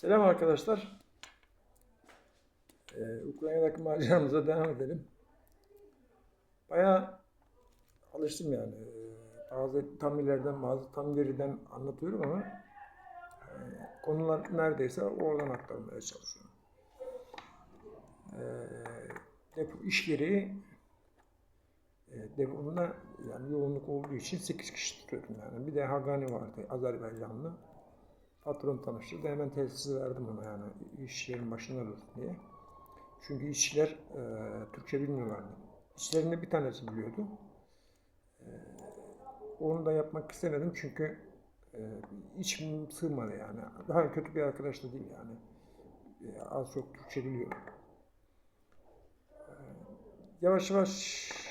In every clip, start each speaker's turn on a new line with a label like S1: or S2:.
S1: Selam arkadaşlar. Ee, Ukrayna'daki maceramıza devam edelim. Bayağı alıştım yani. Ee, bazı tam ileriden bazı tam geriden anlatıyorum ama e, konular neredeyse oradan aktarmaya çalışıyorum. Ee, iş gereği depomda yani yoğunluk olduğu için 8 kişi tutuyorum yani. Bir de Hagani vardı Azerbaycanlı. Patron tanıştırdı. Hemen tesisi verdim ona yani iş yerin başında dursun diye. Çünkü işçiler e, Türkçe bilmiyorlardı. İşlerinde bir tanesi biliyordu. E, onu da yapmak istemedim çünkü e, içim sığmadı yani. Daha kötü bir arkadaş da değil yani. E, az çok Türkçe biliyor. E, yavaş yavaş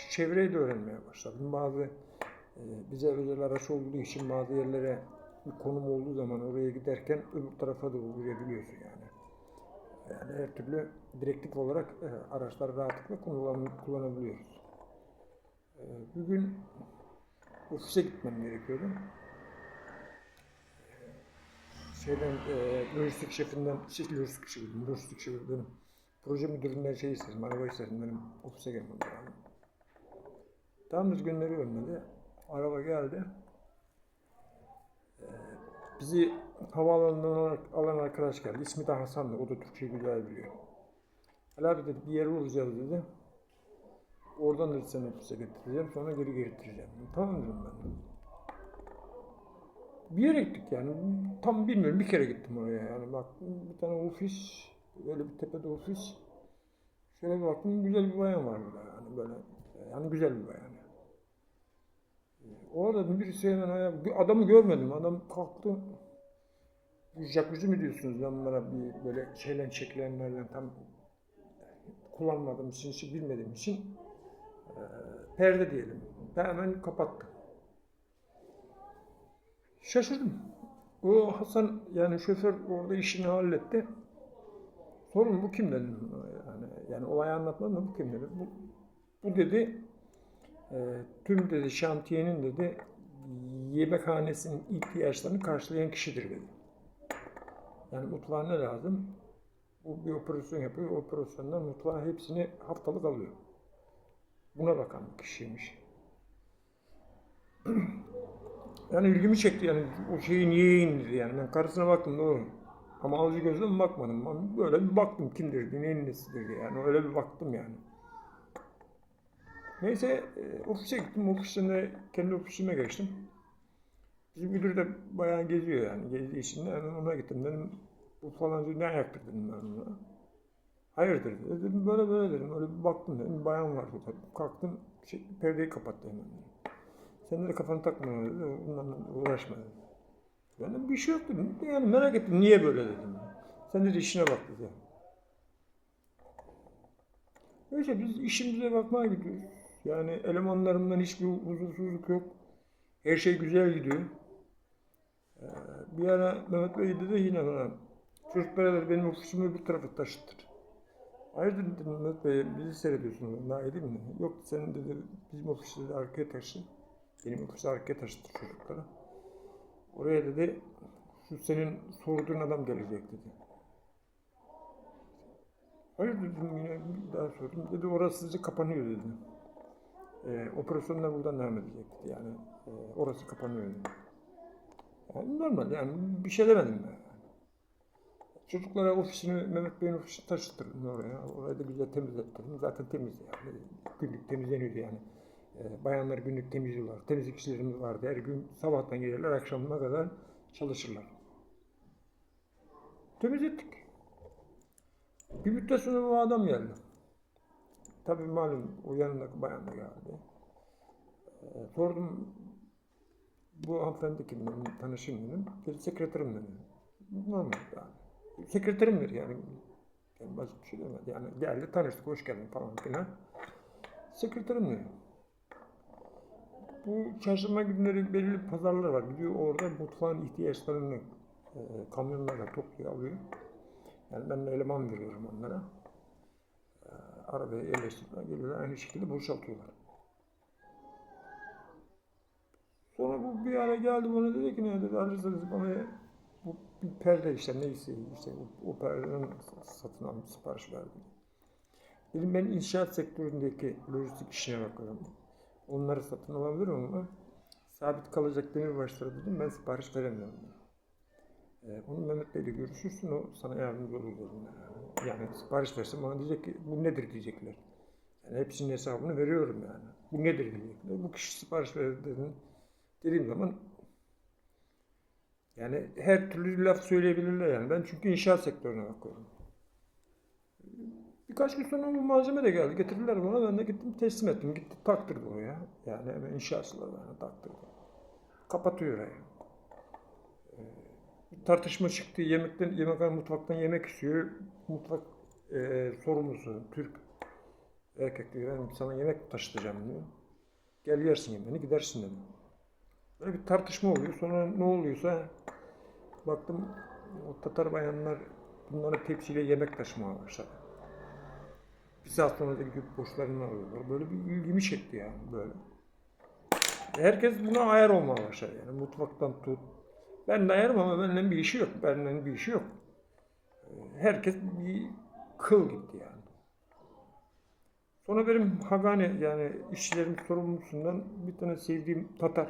S1: çevreyi de öğrenmeye başladım. Bazı e, bize özel araç olduğu için bazı yerlere bir konum olduğu zaman oraya giderken öbür tarafa da uğrayabiliyorsun yani. Yani her türlü direktif olarak e, araçları rahatlıkla kullan, kullanabiliyoruz. E, bugün ofise gitmem gerekiyordu. E, Şeyden, e, lojistik şefinden, şey, lojistik şefi, lojistik şefi benim. Proje müdüründen şey istedim, araba istedim benim ofise gelmem lazım. Tam düzgün gönderiyorum Araba geldi. Bizi havaalanından alan- arkadaş geldi. İsmi de Hasan'dı. O da Türkçe güzel biliyor. Ali abi dedi bir yere uğrayacağız dedi. Oradan dedi seni ofise getireceğim. Sonra geri getireceğim. Tamam dedim ben. Bir yere gittik yani. Tam bilmiyorum. Bir kere gittim oraya yani. Bak bir tane ofis. Böyle bir tepede ofis. Şöyle bir baktım. Güzel bir bayan var burada yani. Böyle yani güzel bir bayan. Orada birisi hemen ayağa, bir adamı görmedim. Adam kalktı. Bu jacuzzi mi diyorsunuz lan bunlara bir böyle şeyle çekilenlerden tam kullanmadığım için, hiç bilmediğim için eee, perde diyelim. Ben hemen kapattım. Şaşırdım. O Hasan yani şoför orada işini halletti. Sorun bu kim dedim. Yani, yani olayı anlatmadım da bu kim dedi. Bu, bu dedi e, tüm dedi şantiyenin dedi yemekhanesinin ihtiyaçlarını karşılayan kişidir dedi. Yani mutfağa ne lazım? Bu bir operasyon yapıyor. Operasyondan mutfağa hepsini haftalık alıyor. Buna bakan bir kişiymiş. Yani ilgimi çekti yani o şeyi niye indirdi yani. Ben karısına baktım doğru. Ama alıcı gözle bakmadım. Ben böyle bir baktım kimdir, neyin nesidir. Yani öyle bir baktım yani. Neyse e, ofise gittim. Ofisinde kendi ofisime geçtim. Bizim müdür de bayağı geziyor yani. Gezdiği için de hemen ona gittim. Dedim bu falancı ne ayaktır dedim ben ona. Hayırdır dedi. Dedim böyle böyle dedim. Öyle bir baktım dedim. Bayan var burada. Kalktım şey, perdeyi kapattı hemen. Sen de kafanı takma dedi. Bundan uğraşma dedi. Ben de bir şey yok dedim. Yani merak ettim. Niye böyle dedim. Sen de işine bak dedi. Neyse biz işimize bakmaya gidiyoruz. Yani elemanlarımdan hiçbir huzursuzluk yok. Her şey güzel gidiyor. Ee, bir ara Mehmet Bey dedi yine bana çocuklara dedi, benim ofisimi bir tarafa taşıttır. Hayırdır dedim Mehmet Bey bizi seyrediyorsunuz daha iyi mi? Yok sen dedi bizim ofisi dedi, arkaya taşı. Benim ofisi arkaya taşıttır çocuklara. Oraya dedi şu senin sorduğun adam gelecek dedi. Hayır dedim yine daha sordum. Dedi orası sizi kapanıyor dedi. Ee, operasyonlar buradan devam edecek dedi. Yani e, orası kapanıyor dedi. Yani normal yani bir şey demedim ben. Çocuklara ofisini Mehmet Bey'in ofisini taşıttırdım oraya. Orayı da güzel temizlettirdim. Zaten temiz yani. Günlük temizleniyordu yani. Ee, bayanlar günlük temizliyorlar. Temizlik işlerimiz vardı. Her gün sabahtan gelirler akşamına kadar çalışırlar. Temizlettik. Bir müddet sonra bu adam geldi. Tabii malum o yanındaki bayan da geldi. Ee, sordum bu hanımefendi kim dedim, tanışayım dedim. Dedi sekreterim dedi. Normal yani. Sekreterimdir yani. yani basit bir şey demedi. Yani geldi tanıştık hoş geldin falan filan. Sekreterim dedi. Bu çarşamba günleri belirli pazarlar var. Gidiyor orada mutfağın ihtiyaçlarını e, kamyonlarla topluyor alıyor. Yani ben eleman veriyorum onlara. Arabaya yerleştirme geliyorlar. Aynı şekilde boşaltıyorlar. Sonra bu bir ara geldi bana dedi ki ne dedi alırsanız bana bu bir perde işte neyse işte o, o perdenin satın almış sipariş verdim. Dedim ben inşaat sektöründeki lojistik işine bakıyorum. Onları satın alabilirim ama sabit kalacak demir başları dedim ben sipariş veremiyorum. Ee, onu Mehmet Bey'le görüşürsün o sana yardımcı olur dedim. Yani sipariş versin bana diyecek ki bu nedir diyecekler. Yani hepsinin hesabını veriyorum yani. Bu nedir diyecekler. Bu kişi sipariş verdi dedim. Dediğim zaman yani her türlü laf söyleyebilirler yani. Ben çünkü inşaat sektörüne bakıyorum. Birkaç gün sonra bu malzeme de geldi. Getirdiler bana. Ben de gittim teslim ettim. Gitti taktırdı oraya. Yani hemen inşaatçılar bana taktırdı. Kapatıyor orayı. Tartışma çıktı. Yemekten, yemekhane mutfaktan yemek istiyor. Mutfak e, sorumlusu Türk erkek diyor. Ben sana yemek taşıtacağım diyor. Gel yersin yemeğini gidersin dedim. Böyle bir tartışma oluyor. Sonra ne oluyorsa baktım o Tatar bayanlar bunları tepsiyle yemek taşımaya başladı. Bir saat sonra da gidip boşlarını alıyorlar. Böyle bir ilgimi çekti yani böyle. Herkes buna ayar olmaya başladı yani mutfaktan tut. Ben de ayarım ama benden bir işi yok. Benden bir işi yok. Herkes bir kıl gitti yani. Sonra benim Hagane yani işçilerin sorumlusundan bir tane sevdiğim Tatar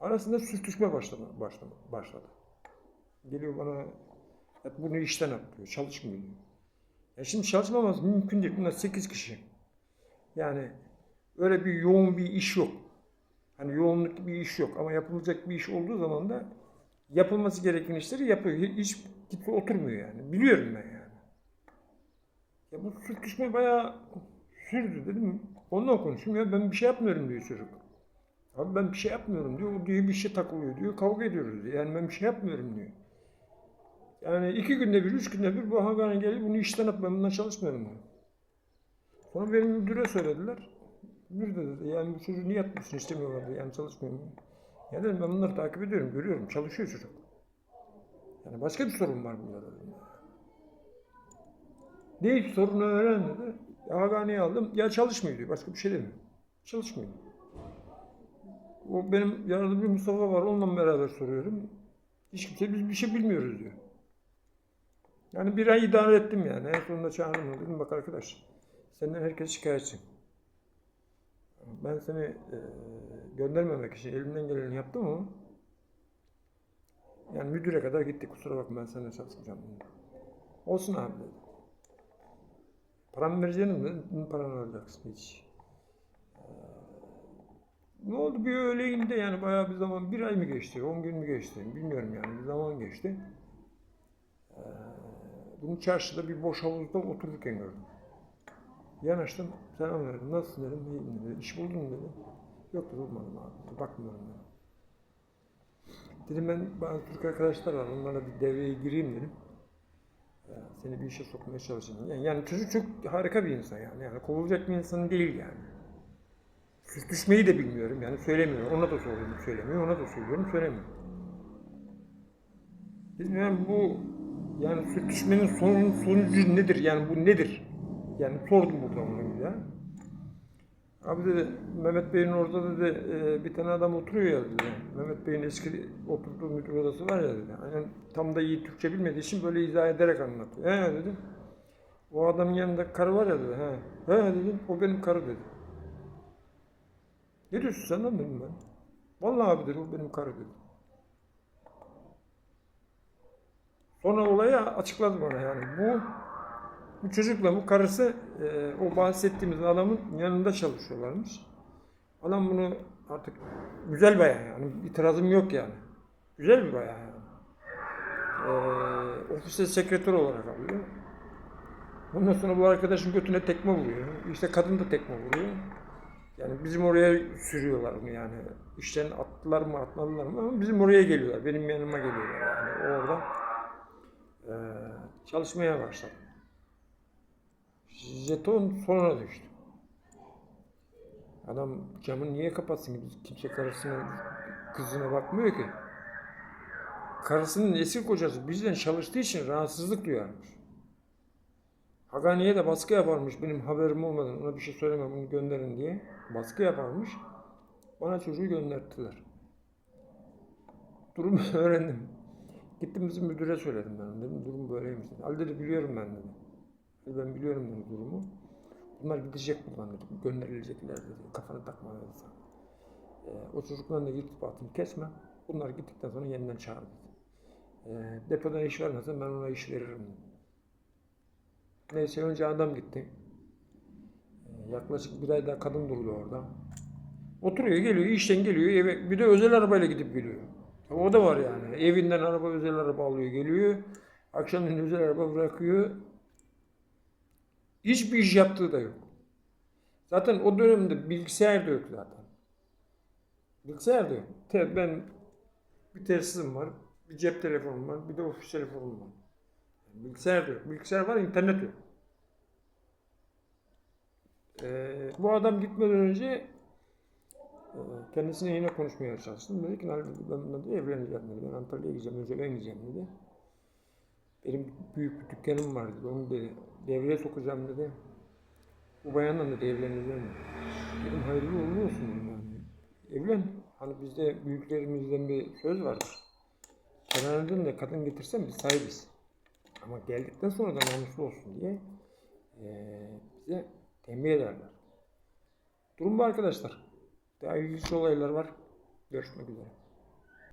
S1: arasında sürtüşme başladı, başladı, başladı. Geliyor bana bunu işten atıyor, çalışmıyor diyor. Ya şimdi çalışmamaz mümkün değil. Bunlar 8 kişi. Yani öyle bir yoğun bir iş yok. Hani yoğunluk bir iş yok ama yapılacak bir iş olduğu zaman da yapılması gereken işleri yapıyor. Hiç kimse oturmuyor yani. Biliyorum ben yani. Ya bu sürtüşme bayağı sürdü dedim. Ondan konuşuyorum ya ben bir şey yapmıyorum diyor çocuk. Abi ben bir şey yapmıyorum diyor. O diyor bir şey takılıyor diyor. Kavga ediyoruz diyor. Yani ben bir şey yapmıyorum diyor. Yani iki günde bir, üç günde bir bu Hagan'a gelip bunu işten at ben bundan çalışmıyorum. Sonra benim müdüre söylediler. Müdür de dedi yani bu çocuğu niye atmışsın istemiyorlar diye yani çalışmıyorum. Ya dedim ben bunları takip ediyorum, görüyorum. Çalışıyor çocuk. Yani başka bir sorun var bunda dedim. Değil sorunu öğren dedi. Hagan'ı aldım. Ya çalışmıyor diyor. Başka bir şey demiyor. Çalışmıyor. O benim bir Mustafa var. Onunla beraber soruyorum. Hiç kimse biz bir şey bilmiyoruz diyor. Yani bir ay idare ettim yani. En sonunda çağırdım. Dedim bak arkadaş. Senden herkes şikayetçi. Ben seni e, göndermemek için elimden geleni yaptım ama yani müdüre kadar gittik. Kusura bakma ben seninle çalışmayacağım. Olsun abi dedi. Paramı vereceğim mi? Paranı alacaksın hiç. Ne oldu bir öğleyinde yani bayağı bir zaman, bir ay mı geçti, on gün mü geçti bilmiyorum yani bir zaman geçti. Ee, bunu çarşıda bir boş havuzda otururken gördüm. Yanaştım, selam verdim, nasılsın dedim, iyiyim dedi, iş buldun mu dedi. Yok dedi, bulmadım abi, bakmıyorum dedi. Dedim ben bazı Türk arkadaşlar var, onlarla bir devreye gireyim dedim. Ee, seni bir işe sokmaya çalışayım. Yani, yani çocuk çok harika bir insan yani, yani kovulacak bir insan değil yani. Sürtüşmeyi de bilmiyorum yani söylemiyorum. Ona da soruyorum söylemiyor. Ona da söylüyorum söylemiyor. Yani bu yani sürtüşmenin son, sonucu nedir? Yani bu nedir? Yani sordum burada onu ya. Abi dedi Mehmet Bey'in orada dedi e, bir tane adam oturuyor ya dedi. Mehmet Bey'in eski oturduğu müdür odası var ya dedi. Yani tam da iyi Türkçe bilmediği için böyle izah ederek anlatıyor. He dedim. O adamın yanında karı var ya dedi. He. He dedim. O benim karı dedi. Ne diyorsun sen lan dedim ben. Vallahi abi dedi o benim karı dedi. Sonra olayı açıkladı bana yani. Bu bu çocukla bu karısı e, o bahsettiğimiz adamın yanında çalışıyorlarmış. Adam bunu artık güzel bayan yani itirazım yok yani. Güzel bir bayan yani. E, ofiste sekreter olarak alıyor. Ondan sonra bu arkadaşın götüne tekme vuruyor. İşte kadın da tekme vuruyor. Yani bizim oraya sürüyorlar mı yani. İşten attılar mı atmadılar mı ama bizim oraya geliyorlar. Benim yanıma geliyorlar yani orada. Ee, çalışmaya başladım. Jeton sonra düştü. Adam camı niye kapatsın? Kimse karısına, kızına bakmıyor ki. Karısının eski kocası bizden çalıştığı için rahatsızlık duyarmış. Hagani'ye de baskı yaparmış benim haberim olmadan ona bir şey söylemem bunu gönderin diye. Baskı yaparmış. Bana çocuğu gönderttiler. Durumu öğrendim. Gittim bizim müdüre söyledim ben. Dedim durum böyleymiş. dedi. Ali dedi biliyorum ben dedi. Ben biliyorum dedi durumu. Bunlar gidecek buradan dedi. Gönderilecekler dedi. Kafana takma dedi. Ee, o çocuklarla irtibatını kesme. Bunlar gittikten sonra yeniden çağır dedi. Ee, depodan iş vermezsen ben ona iş veririm dedi. Neyse önce adam gitti. Ee, yaklaşık bir ay daha kadın durdu orada. Oturuyor geliyor işten geliyor eve bir de özel arabayla gidip geliyor. O da var yani. Evinden araba özel araba alıyor geliyor. Akşamleyin özel araba bırakıyor. Hiçbir iş yaptığı da yok. Zaten o dönemde bilgisayar da yok zaten. Bilgisayar da yok. Ben bir telsizim var, bir cep telefonum var, bir de ofis telefonum var. Bilgisayar da yok. Bilgisayar var, internet yok. Ee, bu adam gitmeden önce e, kendisine yine konuşmaya çalıştım. Dedi ki "Nalin, dedi, ben bununla dedi, evleneceğim dedi. Ben Antalya'ya gideceğim, önce ben gideceğim dedi. Benim büyük bir dükkanım var dedi. Onu dedi, devreye sokacağım dedi. Bu bayanla dedi evleneceğim dedi. Dedim hayırlı uğurlu olsun yani. Evlen. Hani bizde büyüklerimizden bir söz vardır. Kenarından da kadın getirsen biz sahibiz. Ama geldikten sonra da namuslu olsun diye eee, bize tembih ederler. Durum bu arkadaşlar. Daha ilginç olaylar var. Görüşmek üzere.